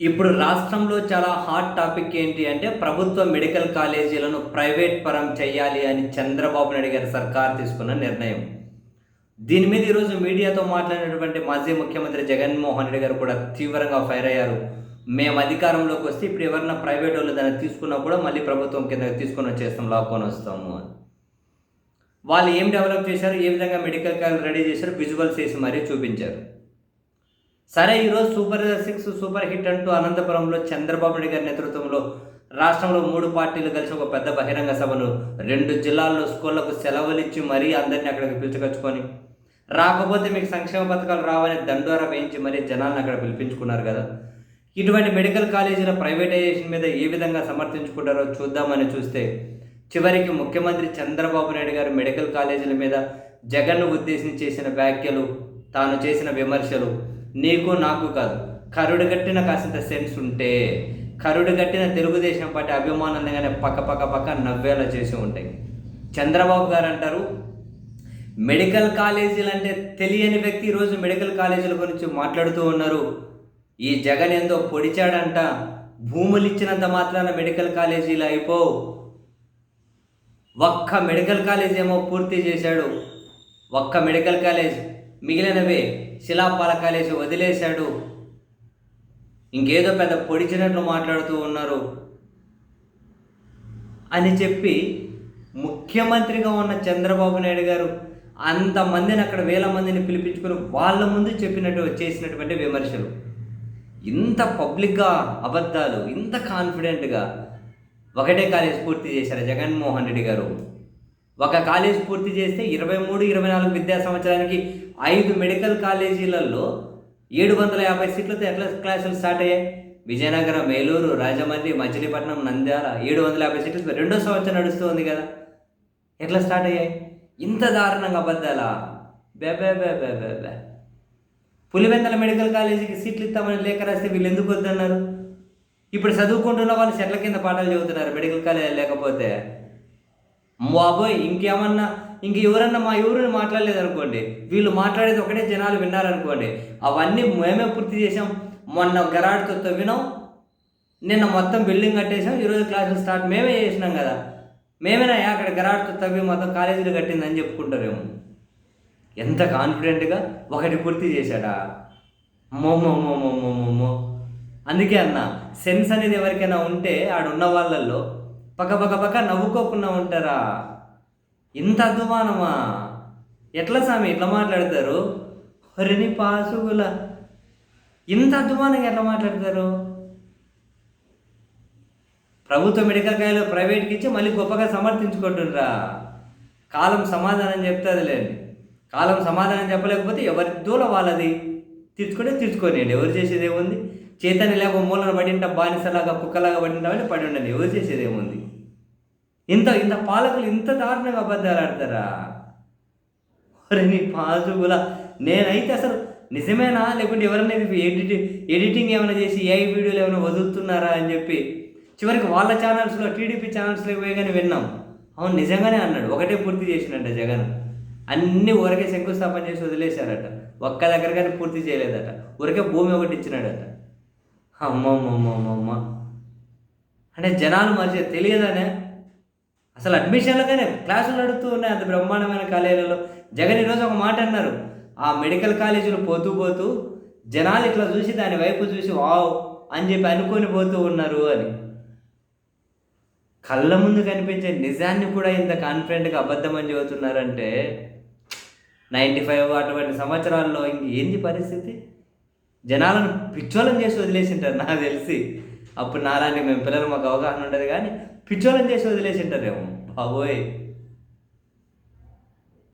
ఇప్పుడు రాష్ట్రంలో చాలా హాట్ టాపిక్ ఏంటి అంటే ప్రభుత్వ మెడికల్ కాలేజీలను ప్రైవేట్ పరం చేయాలి అని చంద్రబాబు నాయుడు గారి సర్కార్ తీసుకున్న నిర్ణయం. దీని మీద ఈరోజు మీడియాతో మాట్లాడినటువంటి మాజీ ముఖ్యమంత్రి జగన్మోహన్ రెడ్డి గారు కూడా తీవ్రంగా ఫైర్ అయ్యారు. మేము అధికారంలోకి వస్తే ఇప్పుడు ఎవరైనా ప్రైవేట్ వాళ్ళు దాన్ని తీసుకున్నా కూడా మళ్ళీ ప్రభుత్వం కింద తీసుకొని వచ్చేస్తాం లాక్కొని వస్తాము అని. వాళ్ళు ఏం డెవలప్ చేశారు ఏ విధంగా మెడికల్ కాలేజ్ రెడీ చేశారు విజువల్స్ వేసి మరీ చూపించారు. సరే ఈరోజు సూపర్ సిక్స్ సూపర్ హిట్ అంటూ అనంతపురంలో చంద్రబాబు నాయుడు గారి నేతృత్వంలో రాష్ట్రంలో మూడు పార్టీలు కలిసి ఒక పెద్ద బహిరంగ సభను రెండు జిల్లాల్లో స్కూళ్ళకు సెలవులు ఇచ్చి మరీ అందరినీ అక్కడికి పిలుచుకొచ్చుకొని రాకపోతే మీకు సంక్షేమ పథకాలు రావని దండోరా వేయించి మరీ జనాలను అక్కడ పిలిపించుకున్నారు కదా. ఇటువంటి మెడికల్ కాలేజీల ప్రైవేటైజేషన్ మీద ఏ విధంగా సమర్థించుకుంటారో చూద్దామని చూస్తే చివరికి ముఖ్యమంత్రి చంద్రబాబు నాయుడు గారు మెడికల్ కాలేజీల మీద జగన్ను ఉద్దేశించి చేసిన వ్యాఖ్యలు తాను చేసిన విమర్శలు నీకు నాకు కాదు. కరుడు కట్టిన కాసింత సెన్స్ ఉంటే కరుడు కట్టిన తెలుగుదేశం పార్టీ అభిమానులుగానే పక్క పక్క పక్క నవ్వేలా చేసి ఉంటాయి. చంద్రబాబు గారు అంటారు మెడికల్ కాలేజీలు అంటే తెలియని వ్యక్తి ఈరోజు మెడికల్ కాలేజీల గురించి మాట్లాడుతూ ఉన్నారు. ఈ జగన్ ఏందో పొడిచాడంట. భూములు ఇచ్చినంత మాత్రాన మెడికల్ కాలేజీలు అయిపోవు. ఒక్క మెడికల్ కాలేజ్ ఏమో పూర్తి చేశాడు. ఒక్క మెడికల్ కాలేజ్ మిగిలినవే. శిలాపాలకాలేసి వదిలేశాడు. ఇంకేదో పెద్ద పొడిచినట్లు మాట్లాడుతూ ఉన్నారు. అని చెప్పి ముఖ్యమంత్రిగా ఉన్న చంద్రబాబు నాయుడు గారు అంతమందిని అక్కడ వేల మందిని పిలిపించుకుని వాళ్ళ ముందు చెప్పినట్టు చేసినటువంటి విమర్శలు. ఇంత పబ్లిక్గా అబద్ధాలు ఇంత కాన్ఫిడెంట్గా ఒకటే కాలేజ్ పూర్తి చేశారు జగన్మోహన్ రెడ్డి గారు. ఒక కాలేజ్ పూర్తి చేస్తే ఇరవై మూడు ఇరవై నాలుగు విద్యా సంవత్సరానికి ఐదు మెడికల్ కాలేజీలలో ఏడు వందల యాభై సీట్లతో ఎట్లా క్లాసులు స్టార్ట్ అయ్యాయి? విజయనగరం మేలూరు రాజమండ్రి మచిలీపట్నం నంద్యాల ఏడు వందల యాభై సీట్లు రెండో సంవత్సరం నడుస్తుంది కదా. ఎట్లా స్టార్ట్ అయ్యాయి? ఇంత దారుణంగా అబద్ధాలా? బే బే బే బే బే బే. పులివెందల మెడికల్ కాలేజీకి సీట్లు ఇస్తామని లేఖ రాస్తే వీళ్ళు ఎందుకు వద్దన్నారు? ఇప్పుడు చదువుకుంటున్న వాళ్ళు చెట్ల కింద పాఠాలు చదువుతున్నారు మెడికల్ కాలేజ్ లేకపోతే. బాబోయ్ ఇంకేమన్నా ఇంక ఎవరన్నా మా ఎవరు మాట్లాడలేదు అనుకోండి వీళ్ళు మాట్లాడేది ఒకటే జనాలు విన్నారనుకోండి అవన్నీ మేమే పూర్తి చేసాం మొన్న గరాడుతో తవ్వినాం నిన్న మొత్తం బిల్డింగ్ కట్టేసాం ఈరోజు క్లాసులు స్టార్ట్ మేమే చేసినాం కదా. మేమేనా అక్కడ గరాడుతో తవ్వి మొత్తం కాలేజీలు కట్టిందని చెప్పుకుంటారేమో. ఎంత కాన్ఫిడెంట్గా ఒకటి పూర్తి చేశాడా? మోమో మోమో అందుకే అన్న సెన్స్ అనేది ఎవరికైనా ఉంటే ఆడున్న వాళ్ళల్లో పక్క పక్క పక్క నవ్వుకోకుండా ఉంటారా? ఇంత అద్దుమానమా? ఎట్లా స్వామి ఎట్లా మాట్లాడతారు? హరిని పాసుగుల ఇంత అద్దుమానంగా ఎట్లా మాట్లాడతారు? ప్రభుత్వ మెడికల్ కాయలు ప్రైవేట్కి ఇచ్చి మళ్ళీ గొప్పగా సమర్థించుకుంటుండ్రా. కాలం సమాధానం చెప్తుందిలేండి కాలం సమాధానం చెప్పలేకపోతే ఎవరి దూల వాళ్ళది? తీర్చుకుంటే తీర్చుకోనియండి. ఎవరు చేసేది ఏముంది? చైతన్య లేక మూలన పడింట బానిసలాగా కుక్కలాగా పడింటామని పడి ఉండండి. ఎవరు చేసేది ఏముంది ఇంత ఇంత పాలకులు ఇంత దారుణంగా అబద్ధాలు ఆడతారా? ఒరే నీ పాజుగుల. నేనైతే అసలు నిజమేనా? లేకుంటే ఎవరైనా ఎడిట్ ఎడిటింగ్ ఏమైనా చేసి ఏ వీడియోలు ఏమైనా వదులుతున్నారా అని చెప్పి చివరికి వాళ్ళ ఛానల్స్లో టీడీపీ ఛానల్స్లో పోయిగానే విన్నాం. అవును నిజంగానే అన్నాడు. ఒకటే పూర్తి చేసినట్ట జగన్. అన్ని ఊరికే శంకుస్థాపన చేసి వదిలేశారట. ఒక్క దగ్గర కానీ పూర్తి చేయలేదట. ఊరికే భూమి ఒకటి ఇచ్చినాడట. అమ్మమ్మమ్మమ్మమ్మ అంటే జనాలు మరిచి తెలియదనే. అసలు అడ్మిషన్లకనే క్లాసులు నడుస్తూ ఉన్నాయి అంత బ్రహ్మాండమైన కాలేజీలలో. జగన్ ఈరోజు ఒక మాట అన్నారు. ఆ మెడికల్ కాలేజీలు పోతూ పోతూ జనాలు ఇట్లా చూసి దాని వైపు చూసి వావ్ అని చెప్పి అనుకొని పోతూ ఉన్నారు అని. కళ్ళ ముందు కనిపించే నిజాన్ని కూడా ఇంత కాన్ఫిడెంట్గా అబద్ధమని చెబుతున్నారంటే నైంటీ ఫైవ్ అటువంటి సంవత్సరాల్లో ఇంక ఏంది పరిస్థితి? జనాలను పిచ్చోళం చేసి వదిలేసింటారు నాకు తెలిసి. అప్పుడు నారాయణ మేము పిల్లలు మాకు అవగాహన ఉండదు కానీ పిచ్చోళం చేసి వదిలేసింటారేమో. బాబోయ్.